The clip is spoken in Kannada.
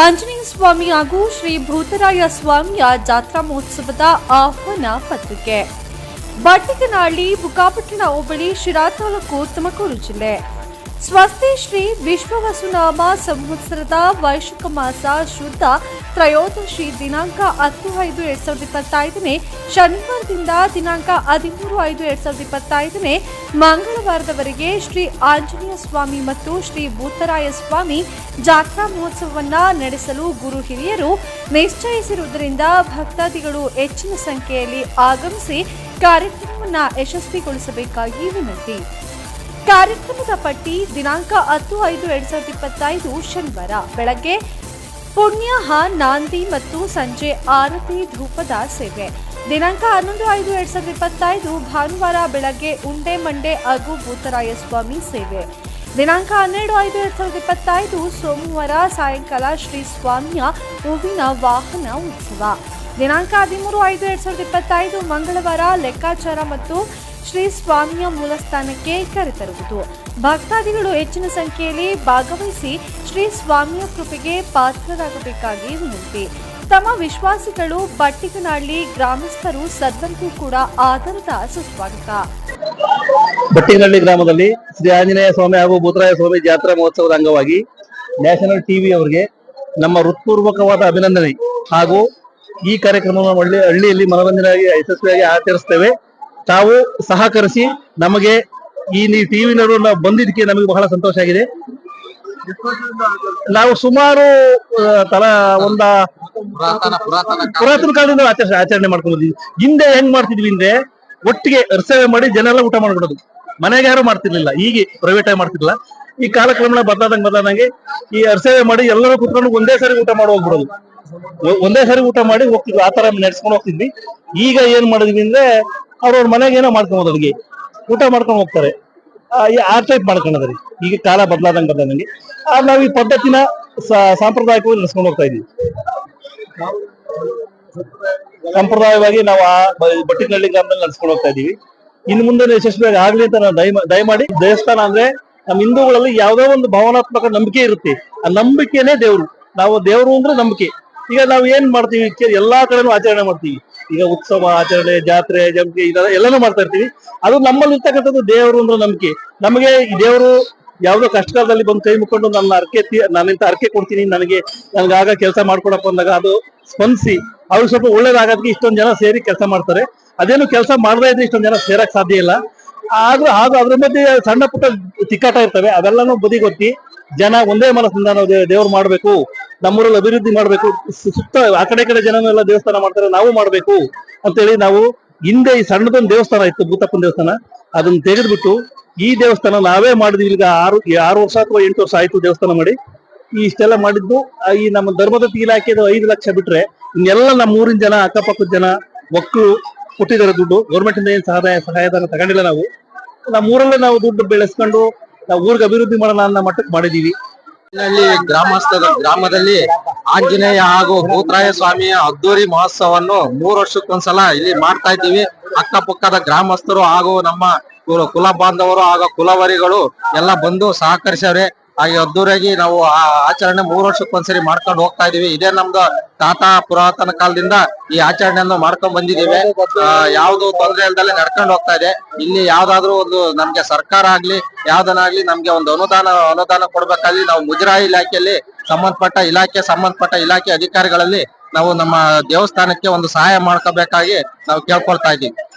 ಆಂಜನೇಯ ಸ್ವಾಮಿ ಹಾಗೂ ಶ್ರೀ ಭೂತರಾಯ ಸ್ವಾಮಿಯ ಜಾತ್ರಾ ಮಹೋತ್ಸವದ ಆಹ್ವಾನ ಪತ್ರಿಕೆ. ಬಟ್ಟಿಗನಹಳ್ಳಿ ಬುಕಾಪಟ್ಟಣ ಹೋಬಳಿ, ಶಿರಾ ತಾಲೂಕು, ತುಮಕೂರು ಜಿಲ್ಲೆ. ಸ್ವಸ್ತಿ ಶ್ರೀ ವಿಶ್ವವಸುನಾಮ ಸಂವತ್ಸರದ ವೈಶಿಕ ಮಾಸ ಶುದ್ಧ ತ್ರಯೋದಶಿ ದಿನಾಂಕ ಹತ್ತು ಐದು ಎರಡ್ ಸಾವಿರದ ಇಪ್ಪತ್ತೈದನೇ ಶನಿವಾರದಿಂದ ದಿನಾಂಕ ಹದಿಮೂರು ಐದು ಎರಡ್ ಸಾವಿರದ ಇಪ್ಪತ್ತೈದನೇ ಮಂಗಳವಾರದವರೆಗೆ ಶ್ರೀ ಆಂಜನೇಯ ಸ್ವಾಮಿ ಮತ್ತು ಶ್ರೀ ಭೂತರಾಯ ಸ್ವಾಮಿ ಜಾತ್ರಾ ಮಹೋತ್ಸವವನ್ನು ನಡೆಸಲು ಗುರು ಹಿರಿಯರು ನಿಶ್ಚಯಿಸಿರುವುದರಿಂದ ಭಕ್ತಾದಿಗಳು ಹೆಚ್ಚಿನ ಸಂಖ್ಯೆಯಲ್ಲಿ ಆಗಮಿಸಿ ಕಾರ್ಯಕ್ರಮವನ್ನು ಯಶಸ್ವಿಗೊಳಿಸಬೇಕಾಗಿ ವಿನಂತಿ. ಕಾರ್ಯಕ್ರಮದ ಪಟ್ಟಿ ದಿನಾಂಕ ಹತ್ತು ಐದು ಎರಡ್ ಸಾವಿರದ ಇಪ್ಪತ್ತೈದು ಶನಿವಾರ. ಬೆಳಗ್ಗೆ ಪುಣ್ಯಾಹ ನಾಂದಿ ಮತ್ತು ಸಂಜೆ ಆರತಿ ಧೂಪದ ಸೇವೆ. ದಿನಾಂಕ ಹನ್ನೊಂದು ಐದು ಎರಡ್ ಸಾವಿರದ ಇಪ್ಪತ್ತೈದು, ಭಾನುವಾರ ಬೆಳಗ್ಗೆ ಉಂಡೆ ಮಂಡೆ ಹಾಗೂ ಭೂತರಾಯ ಸ್ವಾಮಿ ಸೇವೆ. ದಿನಾಂಕ ಹನ್ನೆರಡು ಐದು ಎರಡ್ ಸಾವಿರದ ಇಪ್ಪತ್ತೈದು, ಸೋಮವಾರ ಸಾಯಂಕಾಲ ಶ್ರೀ ಸ್ವಾಮಿಯ ಹೂವಿನ ವಾಹನ ಉತ್ಸವ. ದಿನಾಂಕ ಹದಿಮೂರು ಐದು ಎರಡ್ ಸಾವಿರದ ಇಪ್ಪತ್ತೈದು, ಮಂಗಳವಾರ ಲೆಕ್ಕಾಚಾರ ಮತ್ತು ಶ್ರೀ ಸ್ವಾಮಿಯ ಮೂಲಸ್ಥಾನಕ್ಕೆ ಕರೆತರುವುದು. ಭಕ್ತಾದಿಗಳು ಹೆಚ್ಚಿನ ಸಂಖ್ಯೆಯಲ್ಲಿ ಭಾಗವಹಿಸಿ ಶ್ರೀ ಸ್ವಾಮಿಯ ಕೃಪೆಗೆ ಪಾತ್ರರಾಗಬೇಕಾಗಿ ವಿನಂತಿ. ತಮ್ಮ ವಿಶ್ವಾಸಿಗಳು ಬಟ್ಟಿಗನಹಳ್ಳಿ ಗ್ರಾಮಸ್ಥರು ಸದ್ವರಿಗೂ ಕೂಡ ಆಧಾರದ ಸುಸ್ವಾಗತ. ಬಟ್ಟಿಗನಹಳ್ಳಿ ಗ್ರಾಮದಲ್ಲಿ ಶ್ರೀ ಆಂಜನೇಯ ಸ್ವಾಮಿ ಹಾಗೂ ಭೂತರಾಯ ಸ್ವಾಮಿ ಜಾತ್ರಾ ಮಹೋತ್ಸವದ ಅಂಗವಾಗಿ ನ್ಯಾಷನಲ್ ಟಿವಿ ಅವರಿಗೆ ನಮ್ಮ ಹೃತ್ಪೂರ್ವಕವಾದ ಅಭಿನಂದನೆ ಹಾಗೂ ಈ ಕಾರ್ಯಕ್ರಮವನ್ನು ಹಳ್ಳಿ ಹಳ್ಳಿಯಲ್ಲಿ ಮನೋರಂಜನೆಯಾಗಿ ಯಶಸ್ವಿಯಾಗಿ ಆಚರಿಸ್ತೇವೆ. ತಾವು ಸಹಕರಿಸಿ ನಮಗೆ ಈ ನೀವು ಟಿವಿ ನಡುವೆ ಬಂದಿದ್ದಕ್ಕೆ ನಮಗೆ ಬಹಳ ಸಂತೋಷ ಆಗಿದೆ. ನಾವು ಸುಮಾರು ತಲಾ ಒಂದ ಪುರಾತನ ಕಾಲದಿಂದ ಆಚರಣೆ ಆಚರಣೆ ಮಾಡ್ಕೊಂಡಿದ್ವಿ. ಹಿಂದೆ ಹೆಂಗ್ ಮಾಡ್ತಿದ್ವಿ ಅಂದ್ರೆ ಒಟ್ಟಿಗೆ ರಿಸರ್ವೆ ಮಾಡಿ ಜನ ಎಲ್ಲ ಊಟ ಮಾಡ್ಬಿಡೋದು. ಮನೆಗೆ ಯಾರು ಮಾಡ್ತಿರ್ಲಿಲ್ಲ. ಹೀಗೆ ಪ್ರೈವೇಟ್ ಆಗಿ ಮಾಡ್ತಿರ್ಲಿಲ್ಲ. ಈ ಕಾಲಕ್ರಮಣ ಬದಲಾದಂಗೆ ಬದಲಾದಂಗೆ ಈ ಅರ್ಸೇವೆ ಮಾಡಿ ಎಲ್ಲರೂ ಕುತ್ಕೊಂಡು ಒಂದೇ ಸಾರಿ ಊಟ ಮಾಡಿ ಹೋಗ್ಬಿಡೋದು. ಒಂದೇ ಸಾರಿ ಊಟ ಮಾಡಿ ಹೋಗ್ತಿದ್ವಿ. ಆ ತರ ನಡ್ಸ್ಕೊಂಡು ಹೋಗ್ತಿದ್ವಿ. ಈಗ ಏನ್ ಮಾಡಿದ್ವಿ ಅಂದ್ರೆ ಅವ್ರವ್ರ ಮನೆಗೆ ಏನೋ ಮಾಡ್ಕೊಂಬೋದು ಅಡ್ಗೆ ಊಟ ಮಾಡ್ಕೊಂಡು ಹೋಗ್ತಾರೆ. ಆ, ಟೈಪ್ ಮಾಡ್ಕೊಂಡದ್ರಿ. ಈಗ ಕಾಲ ಬದಲಾದಂಗೆ ಬದಲಾದಂಗೆ ಆ, ನಾವು ಈ ಪದ್ಧತಿನ ಸಾಂಪ್ರದಾಯಿಕವಾಗಿ ನಡೆಸ್ಕೊಂಡು ಹೋಗ್ತಾ ಇದೀವಿ. ಸಂಪ್ರದಾಯವಾಗಿ ನಾವು ಆ ಬಟ್ಟಿನಹಳ್ಳಿ ಗ್ರಾಮದಲ್ಲಿ ನಡೆಸ್ಕೊಂಡು ಹೋಗ್ತಾ ಇದೀವಿ. ಇನ್ನು ಮುಂದೆ ಯಶಸ್ವಿಯಾಗಿ ಆಗ್ಲಿ ಅಂತ ನಾವು ದಯ ದಯಮಾಡಿ ದೇವಸ್ಥಾನ ಅಂದ್ರೆ ನಮ್ಮ ಹಿಂದೂಗಳಲ್ಲಿ ಯಾವುದೋ ಒಂದು ಭಾವನಾತ್ಮಕ ನಂಬಿಕೆ ಇರುತ್ತೆ. ಆ ನಂಬಿಕೆನೇ ದೇವ್ರು. ನಾವು ದೇವ್ರು ಅಂದ್ರೆ ನಂಬಿಕೆ. ಈಗ ನಾವು ಏನ್ ಮಾಡ್ತೀವಿ? ಎಲ್ಲಾ ಕಡೆನೂ ಆಚರಣೆ ಮಾಡ್ತೀವಿ. ಈಗ ಉತ್ಸವ, ಆಚರಣೆ, ಜಾತ್ರೆ ಜಂಬಿ ಇದೆಲ್ಲ ಎಲ್ಲಾನು ಮಾಡ್ತಾ ಇರ್ತೀವಿ. ಅದು ನಮ್ಮಲ್ಲಿ ಇರ್ತಕ್ಕಂಥದ್ದು ದೇವರು ಅಂದ್ರೆ ನಂಬಿಕೆ. ನಮಗೆ ದೇವರು ಯಾವ್ದೋ ಕಷ್ಟಕಾಲದಲ್ಲಿ ಬಂದು ಕೈ ಮುಕ್ಕೊಂಡು ನನ್ನ ಅರ್ಕೆ ನಾನಿಂತ ಅರ್ಕೆ ಕೊಡ್ತೀನಿ, ನನಗೆ ನನ್ಗಾಗ ಕೆಲಸ ಮಾಡ್ಕೊಡಪ್ಪ ಅಂದಾಗ ಅದು ಸ್ಪಂದಿಸಿ, ಅವ್ರಿಗೆ ಸ್ವಲ್ಪ ಒಳ್ಳೇದಾಗೋದಕ್ಕೆ ಇಷ್ಟೊಂದು ಜನ ಸೇರಿ ಕೆಲಸ ಮಾಡ್ತಾರೆ. ಅದೇನು ಕೆಲಸ ಮಾಡದೇ ಇದ್ರೆ ಇಷ್ಟೊಂದು ಜನ ಸೇರಕ್ ಸಾಧ್ಯ ಇಲ್ಲ. ಆದ್ರೂ ಹಾಗೂ ಅದ್ರ ಮಧ್ಯೆ ಸಣ್ಣ ಪುಟ್ಟ ತಿಕ್ಕಾಟ ಇರ್ತವೆ, ಅವೆಲ್ಲನೂ ಬದಿಗೊತ್ತಿ ಜನ ಒಂದೇ ಮನಸ್ಸಿಂದ ನಾವು ದೇವ್ರು ಮಾಡ್ಬೇಕು, ನಮ್ಮೂರಲ್ಲಿ ಅಭಿವೃದ್ಧಿ ಮಾಡ್ಬೇಕು, ಸುತ್ತ ಆ ಕಡೆ ಕಡೆ ಜನನೆಲ್ಲ ದೇವಸ್ಥಾನ ಮಾಡ್ತಾರೆ, ನಾವು ಮಾಡ್ಬೇಕು ಅಂತೇಳಿ ನಾವು ಹಿಂದೆ ಈ ಸಣ್ಣದೊಂದು ದೇವಸ್ಥಾನ ಇತ್ತು, ಭೂತಪ್ಪನ ದೇವಸ್ಥಾನ. ಅದನ್ನ ತೆಗೆದ್ಬಿಟ್ಟು ಈ ದೇವಸ್ಥಾನ ನಾವೇ ಮಾಡಿದ್ವಿ. ಈಗ ಆರು ಆರು ವರ್ಷ ಅಥವಾ ಎಂಟು ವರ್ಷ ಆಯ್ತು ದೇವಸ್ಥಾನ ಮಾಡಿ. ಈ ಇಷ್ಟೆಲ್ಲ ಮಾಡಿದ್ದು ಈ ನಮ್ಮ ಧರ್ಮದ ಇಲಾಖೆದು ಐದು ಲಕ್ಷ ಬಿಟ್ರೆ ಇನ್ನೆಲ್ಲ ನಮ್ಮ ಊರಿನ ಜನ, ಅಕ್ಕಪಕ್ಕದ ಜನ ಮಕ್ಕಳು ಕೊಟ್ಟಿದ್ದಾರೆ ದುಡ್ಡು. ಗೌರ್ಮೆಂಟ್ ಇಂದ ಏನ್ ಸಹಾಯ, ಸಹಾಯಧನ ತಗೊಂಡಿಲ್ಲ ನಾವು. ನಮ್ಮ ಊರಲ್ಲೇ ನಾವು ದುಡ್ಡು ಬೆಳೆಸ್ಕೊಂಡು ನಾವು ಊರಿಗೆ ಅಭಿವೃದ್ಧಿ ಮಾಡೋಣ ಅನ್ನೋ ಮಟ್ಟಕ್ಕೆ ಮಾಡಿದೀವಿ. ಹಳ್ಳಿ ಗ್ರಾಮಸ್ಥರ, ಗ್ರಾಮದಲ್ಲಿ ಆಂಜನೇಯ ಹಾಗೂ ಭೂತರಾಯ ಸ್ವಾಮಿಯ ಅದ್ದೂರಿ ಮಹೋತ್ಸವವನ್ನು ಮೂರು ವರ್ಷಕ್ಕೊಂದ್ಸಲ ಇಲ್ಲಿ ಮಾಡ್ತಾ ಇದ್ದೀವಿ. ಅಕ್ಕಪಕ್ಕದ ಗ್ರಾಮಸ್ಥರು ಹಾಗೂ ನಮ್ಮ ಕುಲ ಕುಲ ಬಾಂಧವರು ಹಾಗೂ ಕುಲವರಿಗಳು ಎಲ್ಲ ಬಂದು ಸಹಕರಿಸವ್ರೆ. ಹಾಗೆ ಅದ್ದೂರಿಯಾಗಿ ನಾವು ಆ ಆಚರಣೆ ಮೂರು ವರ್ಷಕ್ಕೊಂದ್ಸರಿ ಮಾಡ್ಕೊಂಡು ಹೋಗ್ತಾ ಇದೀವಿ ಇದೇ ನಮ್ದು ತಾತ ಪುರಾತನ ಕಾಲದಿಂದ ಈ ಆಚರಣೆಯನ್ನು ಮಾಡ್ಕೊಂಡ್ ಬಂದಿದ್ದೇವೆ. ಯಾವ್ದು ತೊಂದರೆ ಇಲ್ದಲೆ ನಡ್ಕೊಂಡು ಹೋಗ್ತಾ ಇದೆ. ಇಲ್ಲಿ ಯಾವ್ದಾದ್ರು ಒಂದು ನಮ್ಗೆ ಸರ್ಕಾರ ಆಗ್ಲಿ, ಯಾವ್ದನ್ನಾಗ್ಲಿ ನಮ್ಗೆ ಒಂದು ಅನುದಾನ ಅನುದಾನ ಕೊಡ್ಬೇಕಾಗ್ಲಿ ನಾವು ಮುಜರಾಯಿ ಇಲಾಖೆಯಲ್ಲಿ ಸಂಬಂಧಪಟ್ಟ ಇಲಾಖೆ ಸಂಬಂಧಪಟ್ಟ ಇಲಾಖೆ ಅಧಿಕಾರಿಗಳಲ್ಲಿ ನಾವು ನಮ್ಮ ದೇವಸ್ಥಾನಕ್ಕೆ ಒಂದು ಸಹಾಯ ಮಾಡ್ಕೋಬೇಕಾಗಿ ನಾವು ಕೇಳ್ಕೊಳ್ತಾ ಇದ್ದೀವಿ.